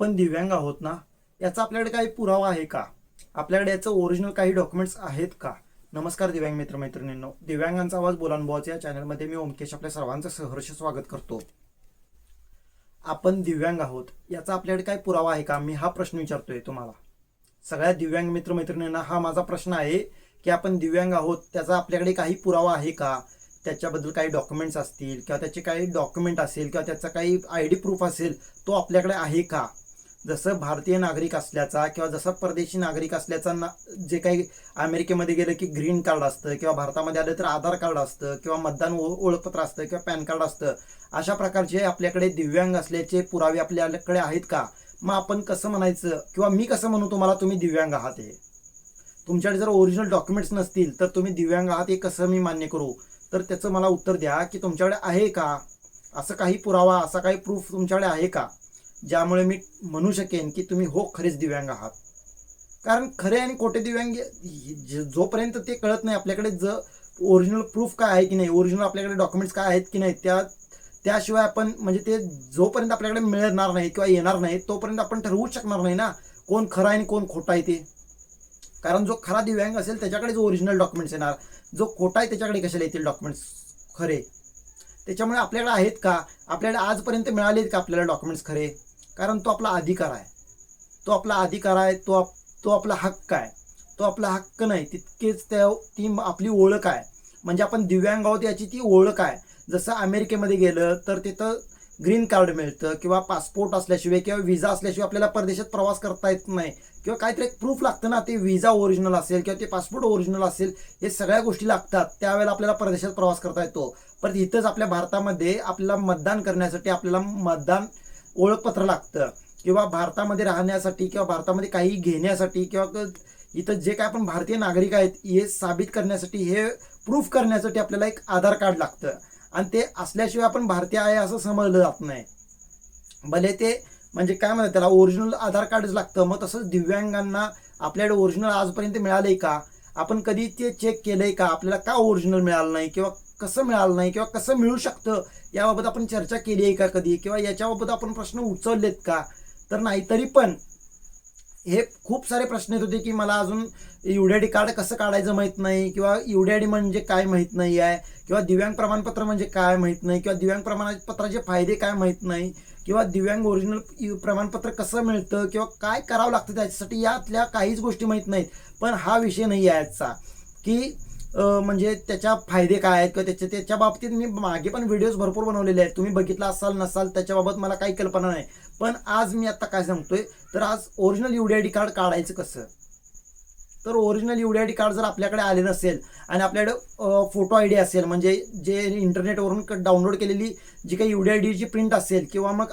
आपण दिव्यांग आहोत ना याचा आपल्याकडे काही पुरावा आहे का? आपल्याकडे याचं ओरिजिनल काही डॉक्युमेंट्स आहेत का? नमस्कार दिव्यांग मित्र मैत्रिणींनो दिव्यांगांचा आवाज बोलानुभवाचा या चॅनलमध्ये मी ओमकेश आपल्या सर्वांचं सहर्ष स्वागत करतो. आपण दिव्यांग आहोत याचा आपल्याकडे काही पुरावा आहे का? मी हा प्रश्न विचारतोय तुम्हाला. सगळ्या दिव्यांग मित्र मैत्रिणींना हा माझा प्रश्न आहे की आपण दिव्यांग आहोत त्याचा आपल्याकडे काही पुरावा आहे का? त्याच्याबद्दल काही डॉक्युमेंट्स असतील किंवा त्याचे काही डॉक्युमेंट असेल किंवा त्याचा काही आय डी प्रूफ असेल तो आपल्याकडे आहे का? जसं भारतीय नागरिक असल्याचा किंवा जसं परदेशी नागरिक असल्याचा ना जे काही अमेरिकेमध्ये गेलं की ग्रीन कार्ड असतं किंवा भारतामध्ये आलं तर आधार कार्ड असतं किंवा मतदान ओ- ओळखपत्र असतं किंवा पॅन कार्ड असतं अशा प्रकारचे आपल्याकडे दिव्यांग असल्याचे पुरावे आपल्याकडे आहेत का? मग आपण कसं म्हणायचं किंवा मी कसं म्हणू तुम्हाला तुम्ही दिव्यांग आहात हे? तुमच्याकडे जर ओरिजिनल डॉक्युमेंट्स नसतील तर तुम्ही दिव्यांग आहात हे कसं मी मान्य करू? तर त्याचं मला उत्तर द्या की तुमच्याकडे आहे का? असं काही पुरावा असा काही प्रूफ तुमच्याकडे आहे का? ज्यामुळे मी म्हणू शकेन की तुम्ही हो खरेच दिव्यांग आहात. कारण खरे आणि खोटे दिव्यांग जोपर्यंत ते कळत नाही आपल्याकडे ज ओरिजिनल प्रूफ काय आहे की नाही ओरिजिनल आपल्याकडे डॉक्युमेंट्स काय आहेत की नाही त्या त्याशिवाय आपण म्हणजे ते जोपर्यंत आपल्याकडे मिळणार नाही किंवा येणार नाही तोपर्यंत आपण ठरवूच शकणार नाही ना कोण खरा आहे आणि कोण खोटा आहे ते. कारण जो खरा दिव्यांग असेल त्याच्याकडे जो ओरिजिनल डॉक्युमेंट्स येणार जो खोटा आहे त्याच्याकडे कशाला येतील डॉक्युमेंट्स खरे. त्याच्यामुळे आपल्याकडे आहेत का? आपल्याकडे आजपर्यंत मिळाले आहेत का आपल्याला डॉक्युमेंट्स खरे? कारण तो आपला अधिकार आहे. तो आपला अधिकार आहे तो आप- तो आपला हक्क आहे. तो आपला हक्क नाही तितकेच त्या ती आपली ओळख आहे. म्हणजे आपण दिव्यांग आहोत याची ती ओळख आहे. जसं अमेरिकेमध्ये गेलं तर तिथं ग्रीन कार्ड मिळतं किंवा पासपोर्ट असल्याशिवाय किंवा विजा असल्याशिवाय आपल्याला परदेशात प्रवास करता येत नाही. किंवा काहीतरी एक प्रूफ लागतं ना ते विजा ओरिजिनल असेल किंवा ते पासपोर्ट ओरिजिनल असेल हे सगळ्या गोष्टी लागतात. त्यावेळेला आपल्याला परदेशात प्रवास करता येतो. परत इथंच आपल्या भारतामध्ये आपल्याला मतदान करण्यासाठी आपल्याला मतदान ओळखपत्र लागतं. किंवा भारतामध्ये राहण्यासाठी किंवा भारतामध्ये काही घेण्यासाठी किंवा इथं जे काय आपण भारतीय नागरिक आहेत हे साबित करण्यासाठी हे प्रूफ करण्यासाठी आपल्याला एक आधार कार्ड लागतं. आणि ते असल्याशिवाय आपण भारतीय आहे असं समजलं जात नाही. भले ते म्हणजे काय म्हणतात त्याला ओरिजिनल आधार कार्डच लागतं. मग तसंच दिव्यांगांना आपल्याकडे ओरिजिनल आजपर्यंत मिळालंय का? आपण कधी ते चेक केलंय का? आपल्याला का ओरिजिनल मिळालं नाही? किंवा कसं मिळालं नाही किंवा कसं मिळू शकतं याबाबत आपण चर्चा केली आहे का कधी? किंवा याच्याबाबत आपण प्रश्न उचललेत का? तर नाही तरी पण हे खूप सारे प्रश्न येत होते की मला अजून युडीआयडी कार्ड कसं काढायचं माहीत नाही किंवा युडीआयडी म्हणजे काय माहीत नाही आहे? किंवा दिव्यांग प्रमाणपत्र म्हणजे काय माहीत नाही? किंवा दिव्यांग प्रमाणपत्राचे फायदे काय माहीत नाही? किंवा दिव्यांग ओरिजिनल प्रमाणपत्र कसं मिळतं? किंवा काय करावं लागतं त्याच्यासाठी? यातल्या काहीच गोष्टी माहीत नाहीत. पण हा विषय नाही आहे आजचा. की म्हणजे त्याच्या फायदे काय आहेत? किंवा त्याच्या त्याच्या बाबतीत मी मागे पण व्हिडिओज भरपूर बनवलेले आहेत. तुम्ही बघितला असाल नसाल त्याच्याबाबत मला काही कल्पना नाही. पण आज मी आता काय सांगतोय? तर आज ओरिजिनल युडीआयडी कार्ड काढायचं कसं? तर ओरिजिनल युडीआयडी कार्ड जर आपल्याकडे आले नसेल आणि आपल्याकडे फोटो आय डी असेल म्हणजे जे इंटरनेटवरून डाउनलोड केलेली जी काही युडीआयडीची प्रिंट असेल किंवा मग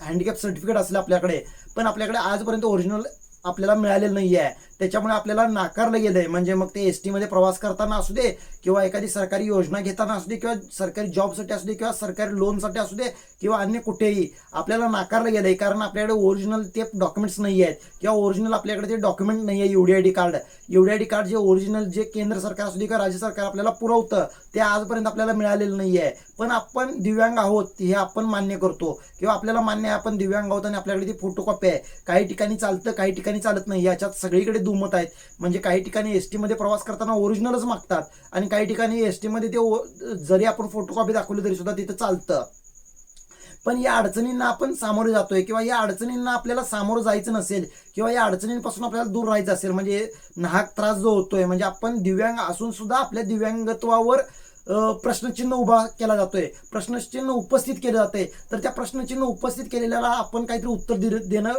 हँडिकॅप सर्टिफिकेट असेल आपल्याकडे पण आपल्याकडे आजपर्यंत ओरिजिनल आपल्याला मिळालेलं नाही आहे त्याच्यामुळे आपल्याला नाकारलं गेलंय. म्हणजे मग ते एस टीमध्ये प्रवास करताना असू दे किंवा एखादी सरकारी योजना घेताना असू दे किंवा सरकारी जॉबसाठी असू दे किंवा सरकारी लोनसाठी असू दे किंवा अन्य कुठेही आपल्याला नाकारलं गेलंय. कारण आपल्याकडे ओरिजिनल ते डॉक्युमेंट्स नाही आहेत किंवा ओरिजिनल आपल्याकडे ते डॉक्युमेंट नाही आहे युडीआयडी कार्ड युडीआयडी कार्ड जे ओरिजिनल जे केंद्र सरकार असू दे किंवा राज्य सरकार आपल्याला पुरवतं ते आजपर्यंत आपल्याला मिळालेलं नाही आहे पण आपण दिव्यांग आहोत हे आपण मान्य करतो. किंवा आपल्याला मान्य आहे आपण दिव्यांग आहोत आणि आपल्याकडे ती फोटोकॉपी आहे. काही ठिकाणी चालतं काही ठिकाणी चालत नाही. याच्यात सगळीकडे दुमत आहेत. म्हणजे काही ठिकाणी एस टीमध्ये प्रवास करताना ओरिजिनलच मागतात आणि काही ठिकाणी एस टीमध्ये ते जरी आपण फोटोकॉपी दाखवली तरी सुद्धा तिथं चालतं. पण या अडचणींना आपण सामोरे जातोय किंवा या अडचणींना आपल्याला सामोरं जायचं नसेल किंवा या अडचणींपासून आपल्याला दूर राहायचं असेल म्हणजे नाहक त्रास जो होतोय म्हणजे आपण दिव्यांग असून सुद्धा आपल्या दिव्यांगत्वावर प्रश्नचिन्ह उभा केला जातोय. प्रश्नचिन्ह उपस्थित केलं जाते. तर त्या प्रश्नचिन्ह उपस्थित केलेल्याला आपण काहीतरी उत्तर दिलं देणं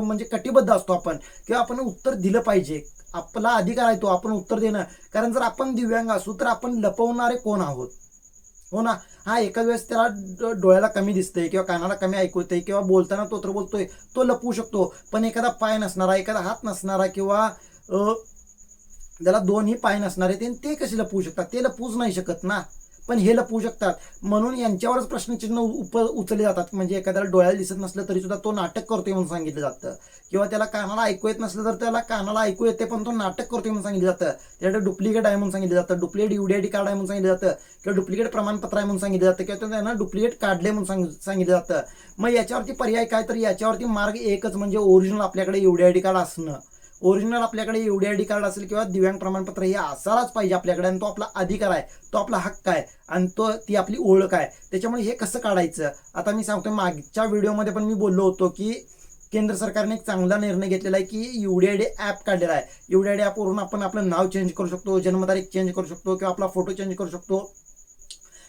म्हणजे कटिबद्ध असतो आपण. किंवा आपण उत्तर दिलं पाहिजे. आपला अधिकार आहे तो आपण उत्तर देणं. कारण जर आपण दिव्यांग असू तर आपण लपवणारे कोण आहोत? हो ना? हा एका वेळेस त्याला ड- डोळ्याला कमी दिसतंय किंवा कानाला कमी ऐकवतंय किंवा बोलताना तो तर बोलतोय. तो लपवू शकतो. पण एखादा पाय नसणारा एखादा हात नसणारा किंवा ज्याला दोन्ही पाय नसणारे ते ते कसे लपवू शकतात? ते लपवूच नाही शकत ना. पण हे लपवू शकतात. म्हणून यांच्यावरच प्रश्नचिन्ह उप उचलले जातात. म्हणजे एखाद्याला डोळ्याला दिसत नसलं तरी सुद्धा तो नाटक करतोय म्हणून सांगितलं जातं. किंवा त्याला कानाला ऐकू येत नसलं तर त्याला कानाला ऐकू येते पण तो नाटक करतोय म्हणून सांगितलं जातं. त्याच्याकडे डुप्लिकेट आहे म्हणून सांगितलं जातं. डुप्लिकेट युडीआयडी कार्ड आहे म्हणून सांगितलं जातं. किंवा डुप्लिकेट प्रमाणपत्र आहे म्हणून सांगितलं जातं. किंवा त्यांना डुप्लिकेट काढले म्हणून सांग सांगितलं जातं. मग याच्यावरती पर्याय काय? तर याच्यावरती मार्ग एकच म्हणजे ओरिजिनल आपल्याकडे युडीआयडी कार्ड असणं. ओरिजिनल आपल्याकडे एवढी आय डी कार्ड असेल किंवा दिव्यांग प्रमाणपत्र हे असायलाच पाहिजे आपल्याकडे. आणि तो आपला अधिकार आहे तो आपला हक्क आहे आणि तो ती आपली ओळख आहे. त्याच्यामुळे हे कसं काढायचं? आता मी सांगतो मागच्या व्हिडिओमध्ये पण मी बोललो होतो की केंद्र सरकारने एक चांगला निर्णय घेतलेला आहे की युडीआयडी ॲप काढलेला आहे. युडीआयडी ॲपवरून आपण आपलं नाव चेंज करू शकतो जन्मतारीख चेंज करू शकतो किंवा आपला फोटो चेंज करू शकतो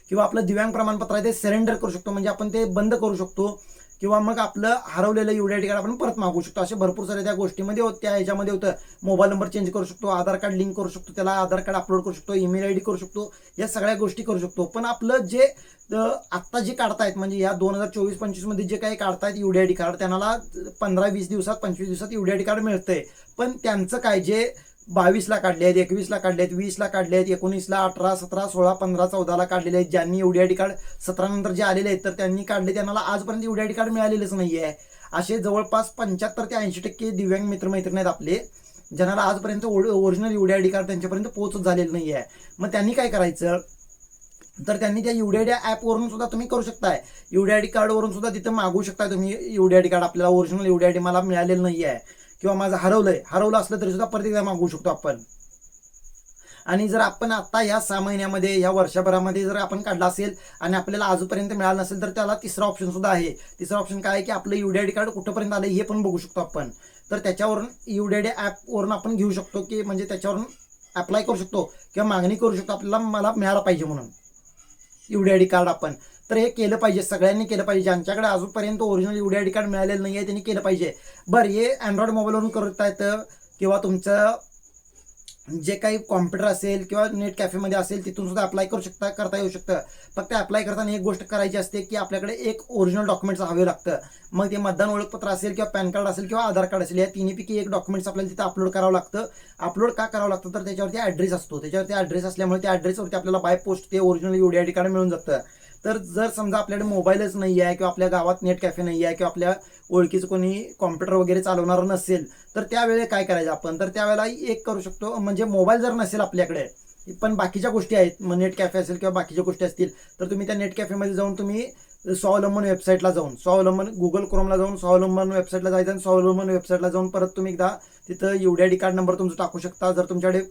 किंवा आपलं दिव्यांग प्रमाणपत्र आहे ते सरेंडर करू शकतो. म्हणजे आपण ते बंद करू शकतो. किंवा मग आपलं हरवलेलं एवढ्या कार्ड आपण परत मागू शकतो. असे भरपूर सारे त्या गोष्टीमध्ये होत त्या ह्याच्यामध्ये होतं. मोबाईल नंबर चेंज करू शकतो आधार कार्ड लिंक करू शकतो त्याला आधार कार्ड अपलोड करू शकतो ईमेल आय डी करू शकतो या सगळ्या गोष्टी करू शकतो. पण आपलं जे आत्ता जे काढतायत म्हणजे या दोन हजार चोवीस पंचवीसमध्ये जे काही काढतायत युडीआयडी कार्ड त्यांना पंधरा वीस दिवसात पंचवीस दिवसात युडीआयडी कार्ड मिळतंय. पण त्यांचं काय जे बावीसला काढले आहेत एकवीसला काढले आहेत वीसला काढले आहेत एकोणीसला अठरा सतरा सोळा पंधरा चौदाला काढलेले आहेत. ज्यांनी युडीआयडी कार्ड सतरानंतर जे आलेले आहेत तर त्यांनी काढले. त्यांना आजपर्यंत युडीआयडी कार्ड मिळालेलंच नाही आहे असे जवळपास पंच्याहत्तर ते ऐंशी टक्के दिव्यांग मित्रमैत्रिणी आहेत आपले. ज्यांना आजपर्यंत ओरिजिनल युडीआयडी कार्ड त्यांच्यापर्यंत पोहोचत झालेलं नाही आहे मग त्यांनी काय करायचं? तर त्यांनी त्या युडीआयडी ॲपवरून सुद्धा तुम्ही करू शकताय. युडीआयडी कार्डवरून सुद्धा तिथं मागू शकताय तुम्ही. युडीआयडी कार्ड आपल्याला ओरिजिनल युडीआयडी मला मिळालेलं नाही आहे किंवा माझं हरवलंय हरवलं असलं तरी सुद्धा परत एकदा मागवू शकतो आपण. आणि जर आपण आता या सहा महिन्यामध्ये या वर्षभरामध्ये जर आपण काढला असेल आणि आपल्याला आजपर्यंत मिळालं नसेल तर त्याला तिसरा ऑप्शन सुद्धा आहे. तिसरा ऑप्शन काय आहे की आपलं युडीआयडी कार्ड कुठंपर्यंत आलं हे पण बघू शकतो आपण. तर त्याच्यावरून युडीआयडी ॲपवरून आपण घेऊ शकतो की म्हणजे त्याच्यावरून अप्लाय करू शकतो किंवा मागणी करू शकतो. आपल्याला मला मिळाला पाहिजे म्हणून. युडीआयडी कार्ड आपण. तर हे केलं पाहिजे. सगळ्यांनी केलं पाहिजे. ज्यांच्याकडे अजूनपर्यंत ओरिजिनल डी कार्ड मिळालेलं नाही आहे त्यांनी केलं पाहिजे. बरं हे अँड्रॉइड मोबाईलवरून करता येतं किंवा तुमचं जे काही कॉम्प्युटर असेल किंवा नेट कॅफेमध्ये असेल तिथून सुद्धा अप्लाय करू शकता करता येऊ शकतं. फक्त अप्लाय करताना एक गोष्ट करायची असते की आपल्याकडे एक ओरिजिनल डॉक्युमेंट्स हवे लागतं. मग ते मतदान ओळखपत्र असेल किंवा पॅन कार्ड असेल किंवा आधार कार्ड असेल या तिन्हीपैकी एक डॉक्युमेंट्स आपल्याला तिथं अपलोड करावं लागतं. अपलोड का करावं लागतं? तर त्याच्यावरती ॲड्रेस असतो. त्याच्यावरती ॲड्रेस असल्यामुळे त्या ॲड्रेसवरती आपल्याला बाय पोस्ट ते ओरिजिनल युडीआयडी कार्ड मिळून जातं. तर जर समजा आपल्याकडे मोबाईलच नाही आहे किंवा आपल्या गावात नेट कॅफे नाही आहे किंवा आपल्या ओळखीचं कोणी कॉम्प्युटर वगैरे चालवणार नसेल तर त्यावेळेला काय करायचं आपण? तर त्यावेळेला एक करू शकतो म्हणजे मोबाईल जर नसेल आपल्याकडे पण बाकीच्या गोष्टी आहेत मग नेट कॅफे असेल किंवा बाकीच्या गोष्टी असतील तर तुम्ही त्या नेट कॅफेमध्ये जाऊन तुम्ही स्वावलंबन वेबसाईटला जाऊन स्वावलंबन गुगल क्रोमला जाऊन स्वावलंबन वेबसाईटला जायचं आणि स्वावलंबन वेबसाईटला जाऊन परत तुम्ही एकदा तिथं युडीआयडी कार्ड नंबर तुमचा टाकू शकता. जर तुमच्याकडे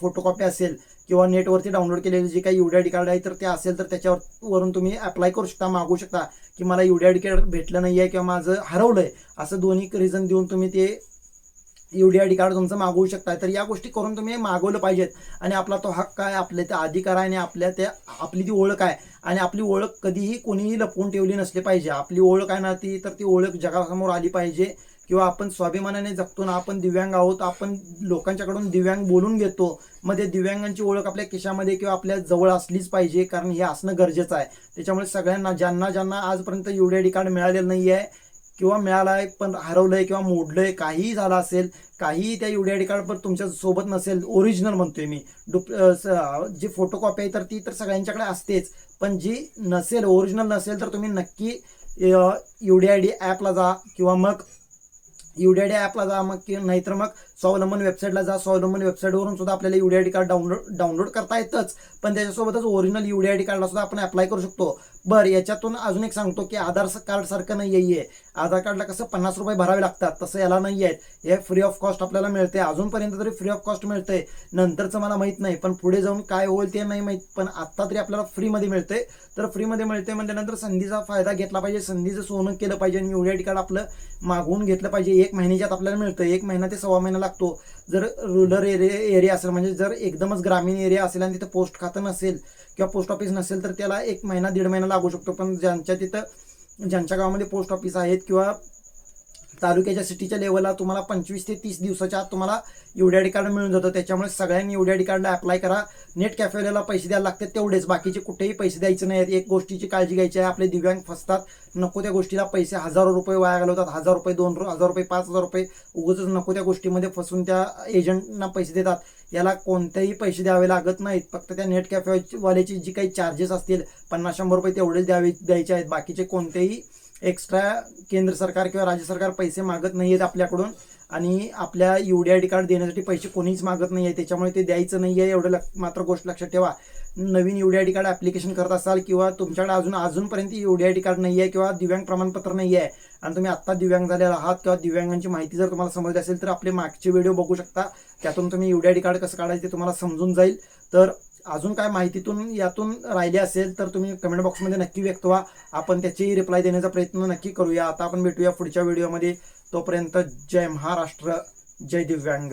फोटोकॉपी असेल किंवा नेटवरती डाउनलोड केलेले जे काही युडीआयडी कार्ड आहे तर ते असेल तर त्याच्यावर वरून तुम्ही अप्लाय करू शकता मागू शकता. की मला युडीआयडी कार्ड भेटलं नाही आहे किंवा माझं हरवलं आहे असं दोन्ही रिझन देऊन तुम्ही ते युडीआयडी कार्ड तुमचं मागवू शकता. तर या गोष्टी करून तुम्ही मागवलं पाहिजेत. आणि आपला तो हक्क आहे आपले ते अधिकार आहे आणि आपल्या त्या आपली ती ओळख आहे. आणि आपली ओळख कधीही कोणीही लपवून ठेवली नसली पाहिजे. आपली ओळख आहे ना ती तर ती ओळख जगासमोर आली पाहिजे. किंवा आपण स्वाभिमानाने जगतो ना आपण दिव्यांग आहोत आपण लोकांच्याकडून दिव्यांग बोलून घेतो. मग ते दिव्यांगांची ओळख आपल्या केशामध्ये किंवा आपल्या जवळ असलीच पाहिजे कारण हे असणं गरजेचं आहे. त्याच्यामुळे सगळ्यांना ज्यांना ज्यांना आजपर्यंत डी कार्ड मिळालेलं नाही आहे किंवा मिळालाय पण हरवलंय किंवा मोडलंय काहीही झालं असेल काहीही त्या युडीआयडी कार्ड पण तुमच्यासोबत नसेल ओरिजिनल म्हणतोय मी. डुप स- जी फोटोकॉपी आहे तर ती तर सगळ्यांच्याकडे असतेच. पण जी नसेल ओरिजिनल नसेल तर तुम्ही नक्की युडी आय डी ॲपला जा किंवा मग युडी आय डी ॲपला जा मग की नाहीतर मग स्वावलंबन वेबसाईटला जा. स्वावलंबन वेबसाईटवरून सुद्धा आपल्याला युडीआयडी कार्ड डाउनलोड डाउनलोड करता येतच. पण त्याच्यासोबतच ओरिजिनल युडीआयडी कार्डला सुद्धा आपण अप्लाय करू शकतो. बरं याच्यातून अजून एक सांगतो की आधार कार्ड सारखं नाही आहे आधार कार्डला कसं पन्नास रुपये भरावे लागतात तसं याला नाही आहेत हे फ्री ऑफ कॉस्ट आपल्याला मिळते. अजूनपर्यंत तरी फ्री ऑफ कॉस्ट मिळते नंतरचं मला माहीत नाही पण पुढे जाऊन काय होईल ते नाही माहीत. पण आत्ता तरी आपल्याला फ्रीमध्ये मिळते तर फ्रीमध्ये मिळते म्हटल्यानंतर संधीचा फायदा घेतला पाहिजे. संधीचं सोनं केलं पाहिजे आणि युडीआयडी कार्ड आपलं मागवून घेतलं पाहिजे. एक महिन्याच्यात आपल्याला मिळतं एक महिना ते सव्वा महिना लागतो. जर रुरल एरिया एरिया असेल म्हणजे जर एकदमच ग्रामीण एरिया असेल आणि तिथं पोस्ट खातं नसेल किंवा पोस्ट ऑफिस नसेल तर त्याला एक महिना दीड महिना लागू शकतो. पण ज्यांच्या तिथं ज्यांच्या गावामध्ये पोस्ट ऑफिस आहेत किंवा तालुक्याच्या सिटीच्या लेवलला तुम्हाला पंचवीस ते तीस दिवसाच्या आत तुम्हाला युडीआयडी कार्ड मिळून जातं. त्याच्यामुळे सगळ्यांनी युडीआयडी कार्डला अप्लाय करा. नेट कॅफेला पैसे द्यायला लागतात तेवढेच. बाकीचे कुठेही पैसे द्यायचे नाहीत. एक गोष्टीची काळजी घ्यायची आहे. आपले दिव्यांग फसतात. नको त्या गोष्टीला पैसे हजारो रुपये वाया घालवतात. हजार रुपये दोन हजार रुपये पाच हजार रुपये. उगच नको त्या गोष्टीमध्ये फसून त्या एजंटना पैसे देतात. याला कोणतेही पैसे द्यावे लागत नाहीत. फक्त त्या नेट कॅफेवाल्याची जी काही चार्जेस असतील पन्नास शंभर रुपये तेवढेच द्यावे द्यायचे आहेत. बाकीचे कोणतेही एक्स्ट्रा केंद्र सरकार किंवा राज्य सरकार पैसे मागत नाही आहेत आपल्याकडून आणि आपल्या युडीआयडी कार्ड देण्यासाठी पैसे कोणीच मागत नाही आहे त्याच्यामुळे ते द्यायचं नाही आहे एवढं मात्र गोष्ट लक्षात ठेवा. नवीन युडीआयडी कार्ड ॲप्लिकेशन करत असाल किंवा तुमच्याकडे अजून अजूनपर्यंत युडीआयडी कार्ड नाही आहे किंवा दिव्यांग प्रमाणपत्र नाही आहे आणि तुम्ही आत्ता दिव्यांग झालेला आहात किंवा दिव्यांगांची माहिती जर तुम्हाला समजली असेल तर आपले मागचे व्हिडिओ बघू शकता. त्यातून तुम्ही युडीआयडी कार्ड कसं काढायचं ते तुम्हाला समजून जाईल. तर अजून काय माहितीतून यातून राहिले असेल तर तुम्ही कमेंट बॉक्समध्ये नक्की व्यक्त व्हा. आपण त्याची रिप्लाय देण्याचा प्रयत्न नक्की करूया. आता आपण भेटूया पुढच्या व्हिडिओमध्ये तोपर्यंत जय महाराष्ट्र जय दिव्यांग.